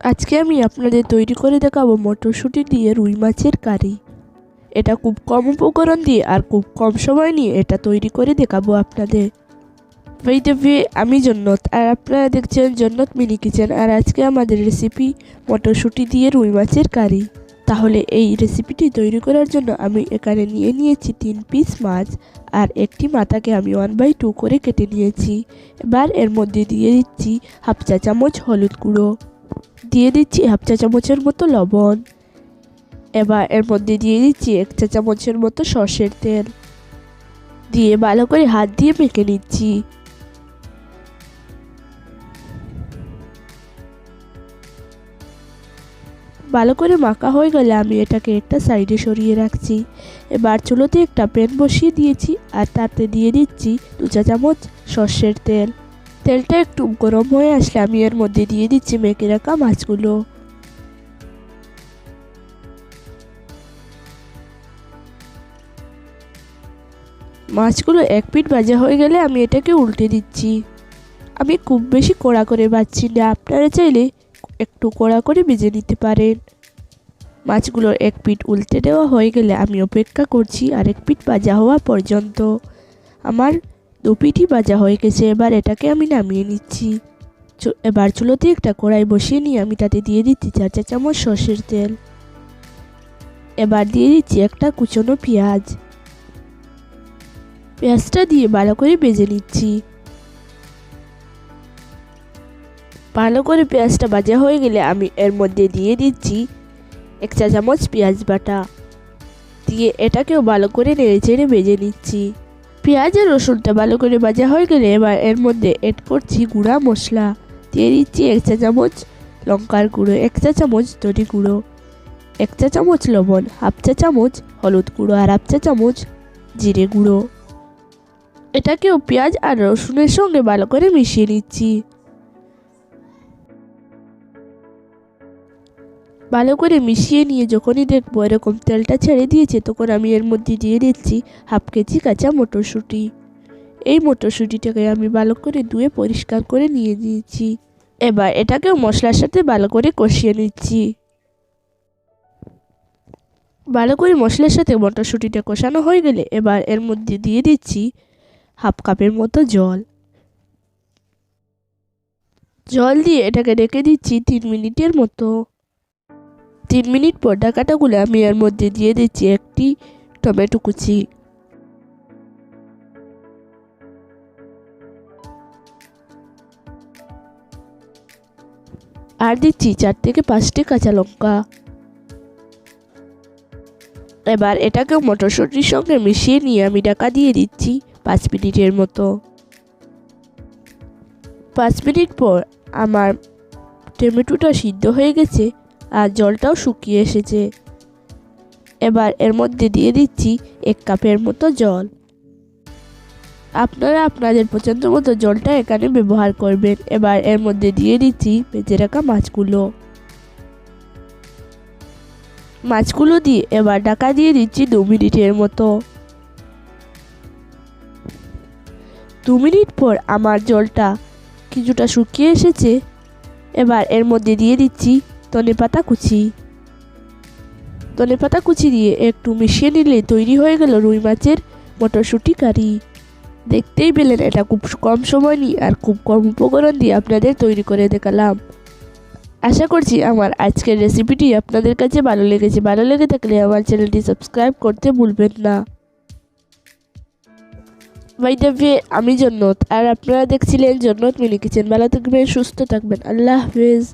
আজকে আমি আপনাদের তৈরি করে দেখাবো মটরশুঁটি দিয়ে রুই মাছের কারি। এটা খুব কম উপকরণ দিয়ে আর খুব কম সময় নিয়ে এটা তৈরি করে দেখাবো আপনাদের। এই দেবে আমি জন্নত আর আপনারা দেখছেন জন্নত মিনি কিচেন আর আজকে আমাদের রেসিপি মটরশুঁটি দিয়ে রুই মাছের কারি। তাহলে এই রেসিপিটি তৈরি করার জন্য আমি এখানে নিয়ে নিয়েছি তিন পিস মাছ আর একটি মাথাকে আমি ওয়ান বাই টু করে কেটে নিয়েছি। এবার এর মধ্যে দিয়ে দিচ্ছি হাফ চা চামচ হলুদ গুঁড়ো। দিয়ে দিচ্ছি হাফ চা চামচের মতো লবণ। এবার এর মধ্যে দিয়ে দিচ্ছি এক চা চামচের মতো সর্ষের তেল। দিয়ে ভালো করে হাত দিয়ে মেখে নিচ্ছি। ভালো করে মাখা হয়ে গেলে আমি এটাকে একটা সাইডে সরিয়ে রাখছি। এবার চুলোতে একটা প্যান বসিয়ে দিয়েছি আর তাতে দিয়ে দিচ্ছি দু চা চামচ সর্ষের তেল। তেলটা একটু গরম হয়ে আসলে আমি এর মধ্যে দিয়ে দিচ্ছি মেখে রাখা মাছগুলো। মাছগুলো এক পিঠ ভাজা হয়ে গেলে আমি এটাকে উল্টে দিচ্ছি। আমি খুব বেশি কড়া করে বাজছি না, আপনারা চাইলে একটু কড়া করে ভেজে নিতে পারেন। মাছগুলোর এক পিঠ উল্টে দেওয়া হয়ে গেলে আমি অপেক্ষা করছি আর এক পিঠ ভাজা হওয়া পর্যন্ত। আমার দু পিঠই ভাজা হয়ে গেছে, এবার এটাকে আমি নামিয়ে নিচ্ছি। এবার চুলোতে একটা কড়াই বসিয়ে নিয়ে আমি তাতে দিয়ে দিচ্ছি চার চা চামচ সর্ষের তেল। এবার দিয়ে দিচ্ছি একটা কুচনো পেঁয়াজ। পেঁয়াজটা দিয়ে ভালো করে বেজে নিচ্ছি। ভালো করে পেঁয়াজটা ভাজা হয়ে গেলে আমি এর মধ্যে দিয়ে দিচ্ছি এক চা চামচ পেঁয়াজ বাটা। দিয়ে এটাকেও ভালো করে নেড়ে চেড়ে বেজে নিচ্ছি। পেঁয়াজ আর রসুনটা ভালো করে ভাজা হয়ে গেলে এবার এর মধ্যে এড করছি গুঁড়া মশলা। দিয়ে দিচ্ছি এক চা চামচ লঙ্কার গুঁড়ো, এক চা চামচ দড়ি গুঁড়ো, এক চা চামচ লবণ, হাফ চা চামচ হলুদ গুঁড়ো আর হাফ চা চামচ জিরে গুঁড়ো। এটাকেও পেঁয়াজ আর রসুনের সঙ্গে ভালো করে মিশিয়ে নিচ্ছি। ভালো করে মিশিয়ে নিয়ে যখনই দেখব এরকম তেলটা ছেড়ে দিয়েছে, তখন আমি এর মধ্যে দিয়ে দিচ্ছি হাফ কেজি কাঁচা মটরশুঁটি। এই মটরশুঁটিটাকে আমি ভালো করে ধুয়ে পরিষ্কার করে নিয়ে দিয়েছি এবার এটাকেও মশলার সাথে ভালো করে কষিয়ে নিচ্ছি। ভালো করে মশলার সাথে মটরশুঁটিটা কষানো হয়ে গেলে এবার এর মধ্যে দিয়ে দিচ্ছি হাফ কাপের মতো জল। জল দিয়ে এটাকে রেখে দিচ্ছি তিন মিনিটের মতো। তিন মিনিট পর ডাকাটাগুলো আমি এর মধ্যে দিয়ে দিচ্ছি একটি টমেটো কুচি। আর দিচ্ছি চার থেকে পাঁচটি কাঁচা লঙ্কা। এবার এটাকে মটরশুঁটির সঙ্গে মিশিয়ে নিয়ে আমি ডাকা দিয়ে দিচ্ছি পাঁচ মিনিটের মতো। পাঁচ মিনিট পর আমার টমেটোটা সিদ্ধ হয়ে গেছে। আর জলটাও শুকিয়ে এসেছে। এবার এর মধ্যে দিয়ে দিচ্ছি এক কাপের মতো জল। আপনারা আপনাদের পছন্দ মতো জলটা এখানে ব্যবহার করবেন। এবার এর মধ্যে দিয়ে দিচ্ছি বেঁচে রাখা মাছগুলো। মাছগুলো দিয়ে এবার ঢাকা দিয়ে দিচ্ছি দু মিনিটের মতো। দু মিনিট পর আমার জলটা কিছুটা শুকিয়ে এসেছে। এবার এর মধ্যে দিয়ে দিচ্ছি ধনে পাতা কুচি। ধনে পাতা কুচি দিয়ে একটু মিশিয়ে নিলে তৈরি হয়ে গেল রুই মাছের মটরশুঁটি কারি। দেখতেই পেলেন, এটা খুব কম সময় নিয়ে আর খুব কম উপকরণ দিয়ে আপনাদের তৈরি করে দেখালাম। আশা করছি আমার আজকের রেসিপিটি আপনাদের কাছে ভালো লেগেছে। ভালো লেগে থাকলে আমার চ্যানেলটি সাবস্ক্রাইব করতে ভুলবেন না। বাই আমি জন্নত, আর আপনারা দেখছিলেন জন্নত মিনি কিচেন। ভালো থাকবেন, সুস্থ থাকবেন। আল্লাহ হাফেজ।